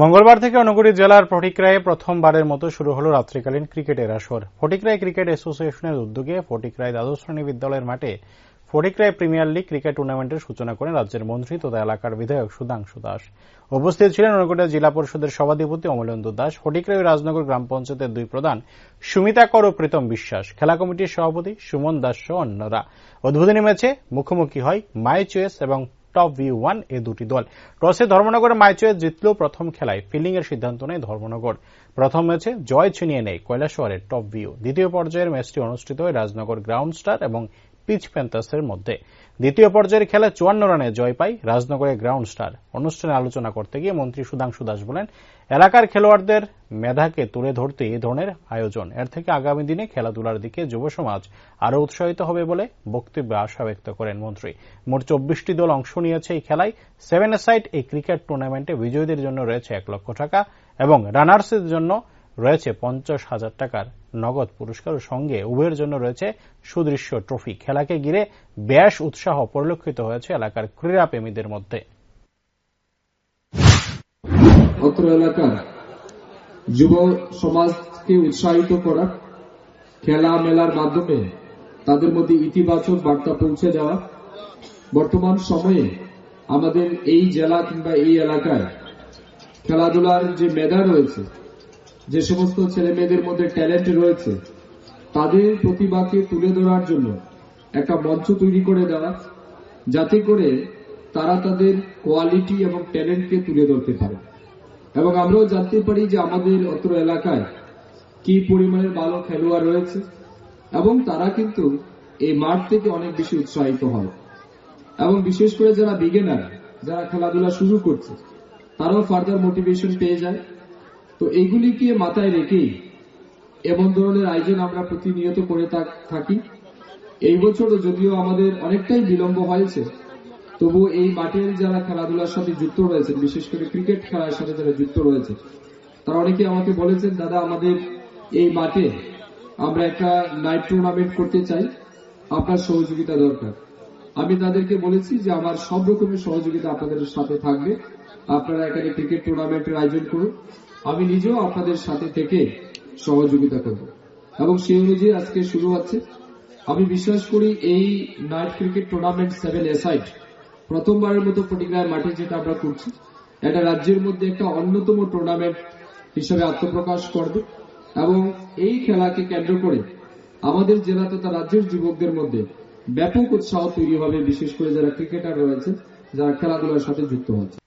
মঙ্গলবার থেকে অনুগুড়ি জেলার ফটিকরায়ে প্রথমবারের মতো শুরু হল রাত্রিকালীন ক্রিকেটের আসর। ফটিকরায় ক্রিকেট অ্যাসোসিয়েশনের উদ্যোগে ফটিকরায় দ্বাদশ শ্রেণি বিদ্যালয়ের মাঠে ফটিকরায় প্রিমিয়ার লিগ ক্রিকেট টুর্নামেন্টের সূচনা করেন রাজ্যের মন্ত্রী তথা এলাকার বিধায়ক সুধাংশু দাস। উপস্থিত ছিলেন অনুগুড়িয়া জেলা পরিষদের সভাধিপতি অমলেন্দু দাস, ফটিকরায় রাজনগর গ্রাম পঞ্চায়েতের দুই প্রধান সুমিতা কর ও প্রীতম বিশ্বাস, খেলা কমিটির সভাপতি সুমন দাস সহ অন্যরা। উদ্বোধনী ম্যাচে মুখোমুখি হয় মাই চয়েস এবং টপ ভি ওয়ান এ দুটি দল। টসে ধর্মনগরের মাইচুয়ে জিতলেও প্রথম খেলায়। ফিল্ডিং এর সিদ্ধান্ত নেয় ধর্মনগর। প্রথম ম্যাচে জয় ছিনিয়ে নেয় কৈলাসহরের টপ ভিউ দ্বিতীয় পর্যায়ের ম্যাচটি অনুষ্ঠিত হয় রাজনগর গ্রাউন্ড স্টার এবং পিচ প্যান্থার্সের মধ্যে। দ্বিতীয় পর্যায়ের খেলায় চুয়ান্ন রানে জয় পায় রাজনগরের গ্রাউন্ড স্টার। অনুষ্ঠানে আলোচনা করতে গিয়ে মন্ত্রী সুধাংশু দাস বলেন, এলাকার খেলোয়াড়দের মেধাকে তুলে ধরতে এই ধরনের আয়োজন। এর থেকে আগামী দিনে খেলাধুলার দিকে যুব সমাজ আরও উৎসাহিত হবে বলে বক্তব্যে আশা ব্যক্ত করেন মন্ত্রী। মোট চব্বিশটি দল অংশ নিয়েছে এই খেলায়। সেভেন সাইড এই ক্রিকেট টুর্নামেন্টে বিজয়ীদের জন্য রয়েছে এক লক্ষ টাকা এবং রানার্সের জন্য রয়েছে পঞ্চাশ হাজার টাকার নগদ পুরস্কার সঙ্গে উভয়ের জন্য রয়েছে সুদৃশ্য ট্রফি। খেলাকে ঘিরে বেশ উৎসাহ পরিলক্ষিত হয়েছে এলাকার ক্রীড়াপ্রেমীদের মধ্যে। যুব সমাজকে উৎসাহিত করা খেলা মেলার মাধ্যমে তাদের মধ্যে ইতিবাচক বার্তা পৌঁছে দেওয়া। বর্তমান সময়ে আমাদের এই জেলা কিংবা এই এলাকায় খেলাধুলার যে মেধা রয়েছে যে সমস্ত ছেলে মেয়েদের মধ্যে ট্যালেন্ট রয়েছে, তাদের প্রতিভাকে তুলে ধরার জন্য একটা মঞ্চ তৈরি করে দেওয়া, যাতে করে তারা তাদের কোয়ালিটি এবং ট্যালেন্টকে তুলে ধরতে পারে। এবং আমরাও জানতে পারি যে আমাদের অত্র এলাকায় কি পরিমাণের ভালো খেলোয়াড় রয়েছে, এবং তারা কিন্তু এই মাঠ থেকে অনেক বেশি উৎসাহিত হয়। এবং বিশেষ করে যারা বিগেনার যারা খেলাধুলা শুরু করছে, তারাও ফার্দার মোটিভেশন পেয়ে যায়। তো এইগুলিকে মাথায় রেখেই এমন ধরনের আয়োজন আমরা প্রতিনিয়ত করে থাকি এই বছরও যদিও আমাদের অনেকটাই বিলম্ব হয়েছে তবু এই মাঠের যারা খেলাধুলার সাথে যুক্ত রয়েছে বিশেষ করে ক্রিকেট খেলার সাথে যারা যুক্ত রয়েছে তারা অনেকে আমাকে বলেছেন, দাদা, আমাদের এই মাঠে আমরা একটা নাইট টুর্নামেন্ট করতে চাই, আপনার সহযোগিতা দরকার। আমি তাদেরকে বলেছি যে আমার সব রকমের সহযোগিতা আপনাদের সাথে থাকবে। আপনারা এখানে ক্রিকেট টুর্নামেন্টের আয়োজন করুন। আমি নিজেও আপনাদের সাথে থেকে সহযোগিতা করব। এবং সেই অনুযায়ী আজকে শুরু হচ্ছে। আমি বিশ্বাস করি এই night cricket tournament seven aside প্রথমবারের মতো পটিগ্রায় মাঠে যেটা আমরা করছি, এটা রাজ্যের মধ্যে একটা অন্যতম টুর্নামেন্ট হিসেবে আত্মপ্রকাশ করবে। এবং এই খেলাকে কেন্দ্র করে আমাদের জেলা তথা রাজ্যের যুবকদের মধ্যে ব্যাপক উৎসাহ তৈরি হবে, বিশেষ করে যারা ক্রিকেটার রয়েছে যারা খেলাধুলার সাথে যুক্ত হচ্ছে।